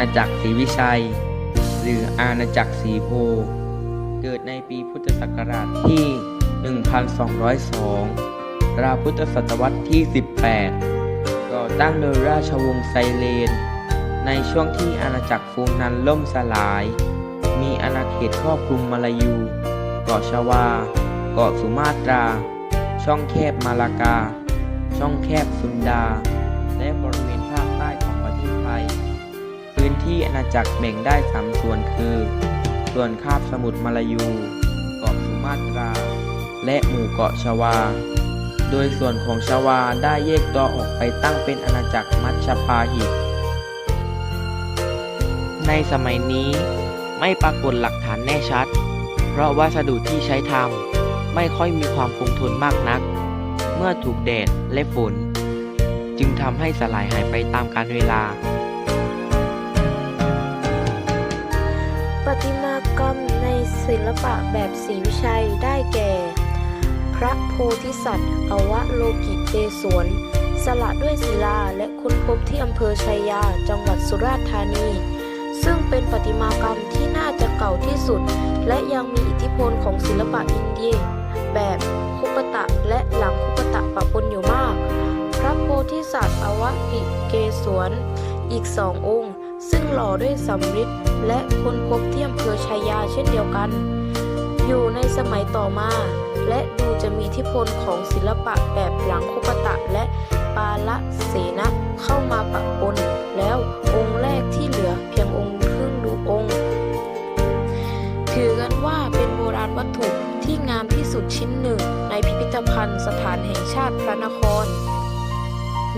ณาจักรศรีวิชัย หรืออาณาจักรศรีโพ เกิดในปีพุทธศักราชที่ 1202 ราวพุทธศตวรรษที่ 18 ก่อตั้งโดยราชวงศ์ไซเลน ในช่วงที่อาณาจักรฟูงนั้นล่มสลาย มีอาณาเขตครอบคลุมมาลายู เกาะชวา เกาะสุมาตรา ช่องแคบมาลากา ช่องแคบสุนดา และบริเวณภาคใต้ของประเทศไทย พื้นที่อาณาจักรแบ่งได้สามส่วนคือ ส่วนคาบสมุทรมาลายู เกาะสุมาตรา และหมู่เกาะชวา โดยส่วนของชวาได้แยกตัวออกไปตั้งเป็นอาณาจักรมัชพาหิต ในสมัยนี้ไม่ปรากฏหลักฐานแน่ชัด เพราะวัสดุที่ใช้ทำไม่ค่อยมีความคงทนมากนัก เมื่อถูกแดดและฝน จึงทำให้สลายหายไปตามกาลเวลา ศิลปะแบบศรีวิชัยได้แก่ พระโพธิสัตว์ อวโลกิเตศวรสละด้วยศิลาและค้นพบที่อำเภอชัยยา จังหวัดสุราษฎร์ธานี ซึ่งเป็นประติมากรรมที่น่าจะเก่าที่สุด และยังมีอิทธิพลของศิลปะอินเดีย แบบคุปตะและหลังคุปตะปะปนอยู่มาก พระโพธิสัตว์อวกิเกศวรอีกสององค์ ซึ่งหล่อด้วยสำริดและค้นพบที่อำเภอชัยาเช่นเดียวกัน อยู่ในสมัยต่อมา และดูจะมีอิทธิพลของศิลปะแบบหลังคุปตะและปาละเสนะเข้ามาปะปนแล้วองค์แรกที่เหลือเพียงองค์ครึ่งดูองค์ ถือกันว่าเป็นโบราณวัตถุที่งามที่สุดชิ้นหนึ่งในพิพิธภัณฑ์สถานแห่งชาติพระนคร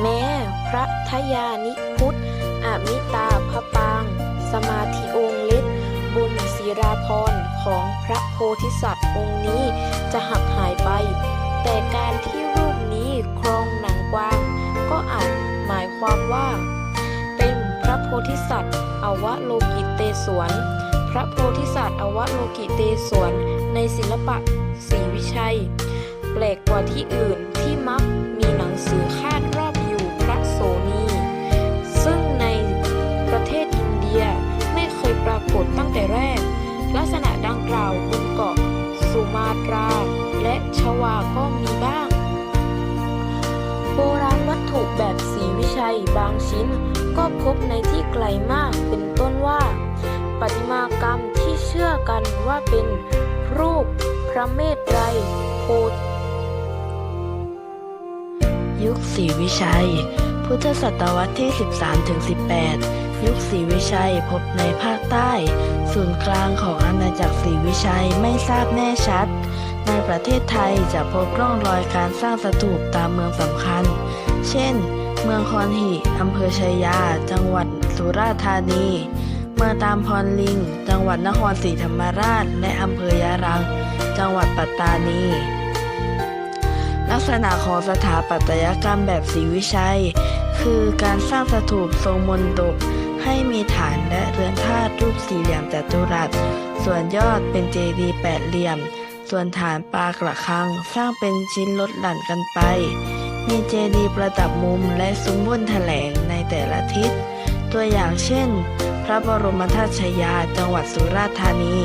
แม้พระทยานิพุทธอมิตา มาธิองค์เล็กบุญศิราพรของพระโพธิสัตว์องค์นี้จะหักหายไป แต่การที่รูปนี้ครองหนังกวาง ก็อาจหมายความว่า เป็นพระโพธิสัตว์ อวโลกิเตศวรพระโพธิสัตว์ อวโลกิเตศวรในศิลปะศรีวิชัย แปลกกว่าที่อื่นที่มัก บางชิ้น ก็พบในที่ไกลมากเป็นต้นว่าประติมากรรมที่เชื่อกันว่าเป็นรูปพระเมตไตรโพธิยุคศรีวิชัย พุทธศตวรรษที่ 13-18 ยุคศรีวิชัยพบในภาคใต้ ศูนย์กลางของอาณาจักรศรีวิชัยไม่ทราบแน่ชัด ในประเทศไทยจะพบร่องรอยการสร้างสถูปตามเมืองสำคัญ เช่น เมืองคอนหิ อำเภอชัยยา จังหวัดสุราษฎร์ธานี เมืองตามพรลิง จังหวัดนครศรีธรรมราช และอำเภอยารัง จังหวัดปัตตานี ลักษณะของสถาปัตยกรรมแบบศรีวิชัย คือการสร้างสถูปทรงมนตบให้มีฐานและเรือนธาตุรูปสี่เหลี่ยมจัตุรัส ส่วนยอดเป็นเจดีย์แปดเหลี่ยม ส่วนฐานปลากระคังสร้างเป็นชิ้นลดหลั่นกันไป มีเจดีย์ประดับมุมและซุ้มบนแถลงในแต่ละทิศ ตัวอย่างเช่น พระบรมธาตุชยาจังหวัดสุราษฎร์ธานี